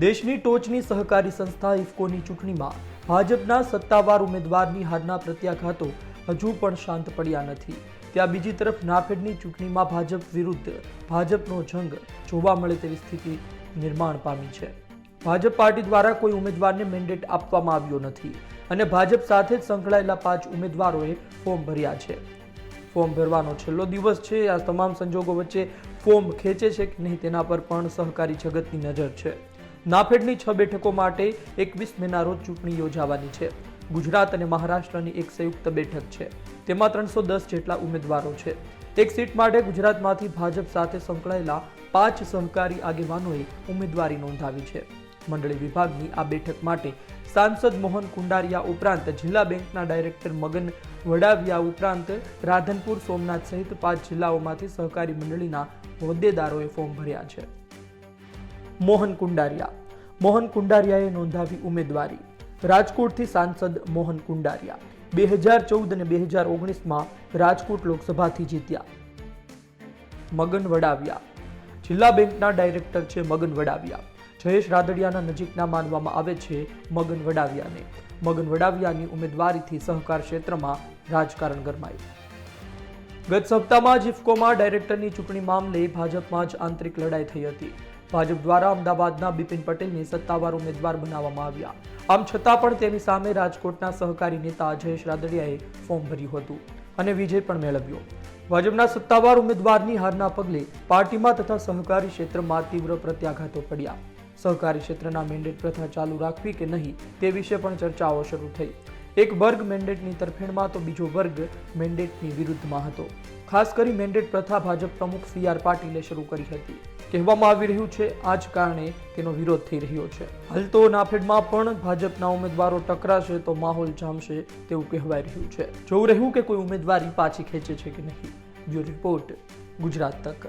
દેશની ટોચની સહકારી સંસ્થા ઇફકોની ચૂંટણીમાં ભાજપના સત્તાવાર ઉમેદવારની હારના પ્રત્યાઘાતો હજુ પણ શાંત પડ્યા નથી. ત્યાં બીજી તરફ નાફેડની ચૂંટણીમાં ભાજપ વિરુદ્ધ ભાજપનો જંગ જોવા મળે તેવી સ્થિતિ નિર્માણ પામી છે. ભાજપ પાર્ટી દ્વારા કોઈ ઉમેદવારને મેન્ડેટ આપવામાં આવ્યો નથી અને ભાજપ સાથે જ સંકળાયેલા પાંચ ઉમેદવારોએ ફોર્મ ભર્યા છે. ફોર્મ ભરવાનો છેલ્લો દિવસ છે. આ તમામ સંજોગો વચ્ચે ફોર્મ ખેંચે છે કે નહીં તેના પર પણ સહકારી જગતની નજર છે. નાફેડની છ બેઠકો માટે એકવીસ મેના રોજ ચૂંટણી યોજાવાની છે. ગુજરાત અને મહારાષ્ટ્રની એક સંયુક્ત બેઠક છે. તેમાં ત્રણસો દસ જેટલા ઉમેદવારો છે. એક સીટ માટે ગુજરાતમાંથી ભાજપ સાથે સંકળાયેલા પાંચ સહકારી આગેવાનોએ ઉમેદવારી નોંધાવી છે. મંડળી વિભાગની આ બેઠક માટે સાંસદ મોહન કુંડારિયા ઉપરાંત જિલ્લા બેંકના ડાયરેક્ટર મગન વડાવિયા ઉપરાંત રાધનપુર, સોમનાથ સહિત પાંચ જિલ્લાઓમાંથી સહકારી મંડળીના હોદ્દેદારોએ ફોર્મ ભર્યા છે. મોહન કુંડારિયા. મોહન કુંડારિયાએ નોંધાવી ઉમેદવારી. રાજકોટથી સાંસદ મોહન કુંડારિયા. બે હજાર ચૌદ અને બે હજાર ઓગણીસમાં રાજકોટ લોકસભાથી જીત્યા. મગન વડાવિયા. જિલ્લા બેંકના ડાયરેક્ટર છે મગન વડાવિયા. જયેશ રાદડિયાના નજીકના માનવામાં આવે છે મગન વડાવિયાને. મગન વડાવિયાની ઉમેદવારીથી સહકાર ક્ષેત્રમાં રાજકારણ ગરમાયું. ગત સપ્તાહમાં જ ઇફકોમાં ડાયરેક્ટરની ચૂંટણી મામલે ભાજપમાં જ આંતરિક લડાઈ થઈ હતી. ભાજપ દ્વારા અમદાવાદના બિપિન પટેલને સત્તાવાર ઉમેદવાર બનાવવામાં આવ્યા. આમ છતાં પણ તેની સામે રાજકોટના સહકારી નેતા જયેશ રાદડિયાએ ફોર્મ ભર્યું હતું અને વિજય પણ મેળવ્યો. ભાજપના સત્તાવાર ઉમેદવારની હારના પગલે પાર્ટીમાં તથા સહકારી ક્ષેત્રમાં તીવ્ર પ્રત્યાઘાતો પડ્યા. સહકારી ક્ષેત્રના મેન્ડેટ પ્રથા ચાલુ રાખવી કે નહીં તે વિશે પણ ચર્ચાઓ શરૂ થઈ. એક વર્ગ મેન્ડેટની તરફેણમાં તો બીજો વર્ગ મેન્ડેટની વિરુદ્ધમાં હતો. ખાસ કરી મેન્ડેટ પ્રથા ભાજપ પ્રમુખ સી આર પાટીલે શરૂ કરી હતી. કહેવામાં આવી રહ્યું છે. આ જ કારણે તેનો વિરોધ થઈ રહ્યો છે. હાલ તો નાફેડમાં પણ ભાજપના ઉમેદવારો ટકરાશે તો માહોલ જામશે તેવું કહેવાય રહ્યું છે. જોવું રહ્યું કે કોઈ ઉમેદવારી પાછી ખેંચે છે કે નહીં. બ્યુરો રિપોર્ટ ગુજરાત તક.